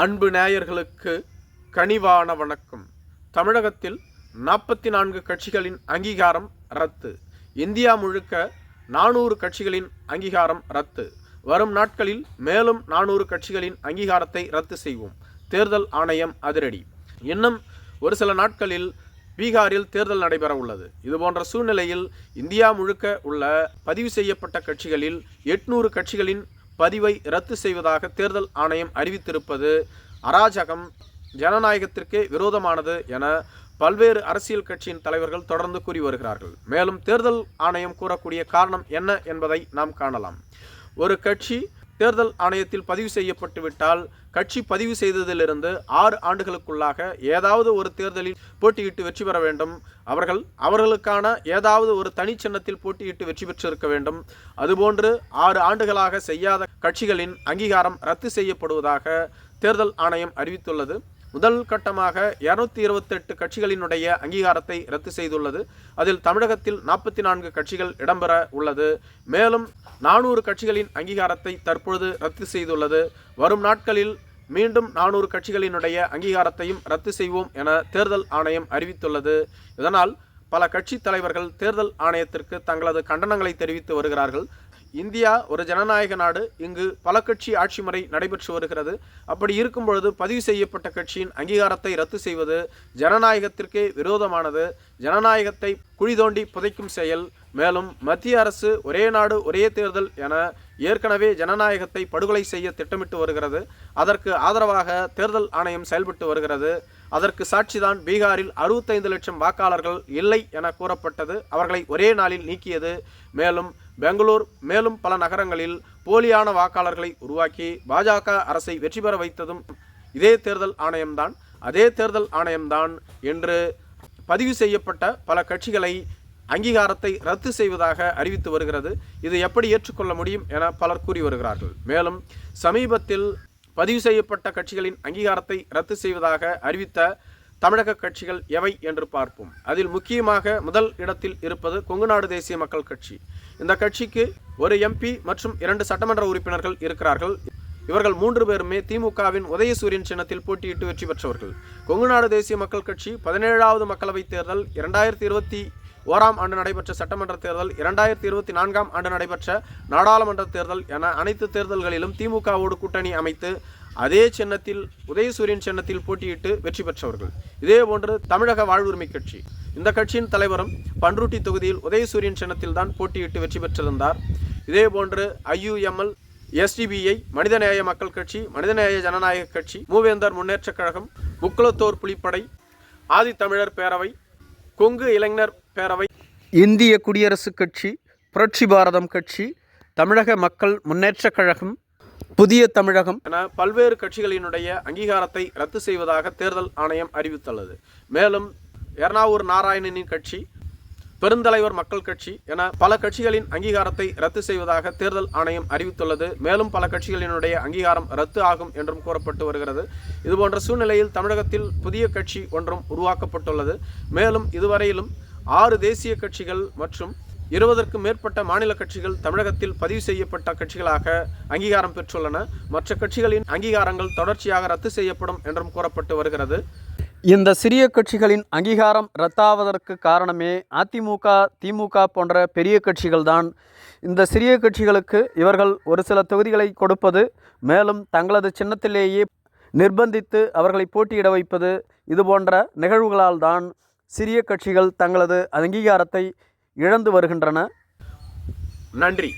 அன்பு நேயர்களுக்கு கனிவான வணக்கம். தமிழகத்தில் நாற்பத்தி நான்கு கட்சிகளின் அங்கீகாரம் ரத்து. இந்தியா முழுக்க நானூறு கட்சிகளின் அங்கீகாரம் ரத்து. வரும் நாட்களில் மேலும் நானூறு கட்சிகளின் அங்கீகாரத்தை ரத்து செய்வோம். தேர்தல் ஆணையம் அதிரடி. இன்னும் ஒரு சில நாட்களில் பீகாரில் தேர்தல் நடைபெற உள்ளது. இதுபோன்ற சூழ்நிலையில் இந்தியா முழுக்க உள்ள பதிவு செய்யப்பட்ட கட்சிகளில் எட்நூறு கட்சிகளின் பதிவை ரத்து செய்வதாக தேர்தல் ஆணையம் அறிவித்திருப்பது அராஜகம். ஜனநாயகத்திற்கே விரோதமானது என பல்வேறு அரசியல் கட்சியின் தலைவர்கள் தொடர்ந்து கூறி வருகிறார்கள். மேலும் தேர்தல் ஆணையம் கூறக்கூடிய காரணம் என்ன என்பதை நாம் காணலாம். ஒரு கட்சி தேர்தல் ஆணையத்தில் பதிவு செய்யப்பட்டுவிட்டால் கட்சி பதிவு செய்ததிலிருந்து ஆறு ஆண்டுகளுக்குள்ளாக ஏதாவது ஒரு தேர்தலில் போட்டியிட்டு வெற்றி பெற வேண்டும். அவர்கள் அவர்களுக்கான ஏதாவது ஒரு தனி சின்னத்தில் போட்டியிட்டு வெற்றி பெற்றிருக்க வேண்டும். அதுபோன்று ஆறு ஆண்டுகளாக செய்யாத கட்சிகளின் அங்கீகாரம் ரத்து செய்யப்படுவதாக தேர்தல் ஆணையம் அறிவித்துள்ளது. முதல் கட்டமாக இருநூத்தி இருபத்தெட்டு கட்சிகளினுடைய அங்கீகாரத்தை ரத்து செய்துள்ளது. அதில் தமிழகத்தில் நாற்பத்தி நான்கு கட்சிகள் இடம்பெற உள்ளது. மேலும் நானூறு கட்சிகளின் அங்கீகாரத்தை தற்பொழுது ரத்து செய்துள்ளது. வரும் நாட்களில் மீண்டும் நானூறு கட்சிகளினுடைய அங்கீகாரத்தையும் ரத்து செய்வோம் என தேர்தல் ஆணையம் அறிவித்துள்ளது. இதனால் பல கட்சி தலைவர்கள் தேர்தல் ஆணையத்திற்கு தங்களது கண்டனங்களை தெரிவித்து வருகிறார்கள். இந்தியா ஒரு ஜனநாயக நாடு. இங்கு பல கட்சி ஆட்சி முறை நடைபெற்று வருகிறது. அப்படி இருக்கும் பொழுது பதிவு செய்யப்பட்ட கட்சியின் அங்கீகாரத்தை ரத்து செய்வது ஜனநாயகத்திற்கே விரோதமானது. ஜனநாயகத்தை குழி தோண்டி புதைக்கும் செயல். மேலும் மத்திய அரசு ஒரே நாடு ஒரே தேர்தல் என ஏற்கனவே ஜனநாயகத்தை படுகொலை செய்ய திட்டமிட்டு வருகிறது. அதற்கு ஆதரவாக தேர்தல் ஆணையம் செயல்பட்டு வருகிறது. அதற்கு சாட்சிதான் பீகாரில் அறுபத்தைந்து லட்சம் வாக்காளர்கள் இல்லை என கூறப்பட்டது. அவர்களை ஒரே நாளில் நீக்கியது. மேலும் பெங்களூர் மேலும் பல நகரங்களில் போலியான வாக்காளர்களை உருவாக்கி பாஜக அரசை வெற்றி பெற வைத்ததும் இதே தேர்தல் ஆணையம்தான் அதே தேர்தல் ஆணையம்தான் என்று பதிவு செய்யப்பட்ட பல கட்சிகளை அங்கீகாரத்தை ரத்து செய்வதாக அறிவித்து வருகிறது. இது எப்படி ஏற்றுக்கொள்ள முடியும் என பலர் கூறி வருகிறார்கள். மேலும் சமீபத்தில் பதிவு செய்யப்பட்ட கட்சிகளின் அங்கீகாரத்தை ரத்து செய்வதாக அறிவித்த தமிழக கட்சிகள் எவை என்று பார்ப்போம். அதில் முக்கியமாக முதல் இடத்தில் இருப்பது கொங்குநாடு தேசிய மக்கள் கட்சி. இந்த கட்சிக்கு ஒரு எம்பி மற்றும் இரண்டு சட்டமன்ற உறுப்பினர்கள் இருக்கிறார்கள். இவர்கள் மூன்று பேருமே திமுகவின் உதயசூரியன் சின்னத்தில் போட்டியிட்டு வெற்றி பெற்றவர்கள். கொங்குநாடு தேசிய மக்கள் கட்சி பதினேழாவது மக்களவைத் தேர்தல் இரண்டாயிரத்தி இருபத்தி ஓராம் ஆண்டு நடைபெற்ற சட்டமன்ற தேர்தல் இரண்டாயிரத்தி இருபத்தி நான்காம் ஆண்டு நடைபெற்ற நாடாளுமன்ற தேர்தல் என அனைத்து தேர்தல்களிலும் திமுகவோடு கூட்டணி அமைத்து அதே சின்னத்தில் உதயசூரியன் சின்னத்தில் போட்டியிட்டு வெற்றி பெற்றவர்கள். இதேபோன்று தமிழக வாழ்வுரிமை கட்சி. இந்த கட்சியின் தலைவரும் பன்ருட்டி தொகுதியில் உதயசூரியன் சின்னத்தில் தான் போட்டியிட்டு வெற்றி பெற்றிருந்தார். இதேபோன்று ஐயுஎம்எல் எஸ்டிபிஐ மனிதநேய மக்கள் கட்சி மனிதநேய ஜனநாயக கட்சி மூவேந்தர் முன்னேற்றக் கழகம் முக்குளத்தோர் புலிப்படை ஆதித்தமிழர் பேரவை கொங்கு இளைஞர் பேரவை. இந்திய குடியரசுக் கட்சி புரட்சி பாரதம் கட்சி தமிழக மக்கள் முன்னேற்றக் கழகம் புதிய தமிழகம் என பல்வேறு கட்சிகளினுடைய அங்கீகாரத்தை ரத்து செய்வதாக தேர்தல் ஆணையம் அறிவித்துள்ளது. மேலும் எர்ணாவூர் நாராயணனின் கட்சி பெருந்தலைவர் மக்கள் கட்சி என பல கட்சிகளின் அங்கீகாரத்தை ரத்து செய்வதாக தேர்தல் ஆணையம் அறிவித்துள்ளது. மேலும் பல கட்சிகளினுடைய அங்கீகாரம் ரத்து ஆகும் என்றும் கூறப்பட்டு வருகிறது. இதுபோன்ற சூழ்நிலையில் தமிழகத்தில் புதிய கட்சி ஒன்றும் உருவாக்கப்பட்டுள்ளது. மேலும் இதுவரையிலும் ஆறு தேசிய கட்சிகள் மற்றும் இருபதற்கும் மேற்பட்ட மாநில கட்சிகள் தமிழகத்தில் பதிவு செய்யப்பட்ட கட்சிகளாக அங்கீகாரம் பெற்றுள்ளன. மற்ற கட்சிகளின் அங்கீகாரங்கள் தொடர்ச்சியாக ரத்து செய்யப்படும் என்றும் கூறப்பட்டு வருகிறது. இந்த சிறிய கட்சிகளின் அங்கீகாரம் ரத்தாவதற்கு காரணமே அதிமுக திமுக போன்ற பெரிய கட்சிகள்தான். இந்த சிறிய கட்சிகளுக்கு இவர்கள் ஒரு சில தொகுதிகளை கொடுப்பது மேலும் தங்களது சின்னத்திலேயே நிர்பந்தித்து அவர்களை போட்டியிட வைப்பது இது போன்ற நிகழ்வுகளால் தான் சிறிய கட்சிகள் தங்களது அங்கீகாரத்தை இழந்து வருகின்றன. நன்றி.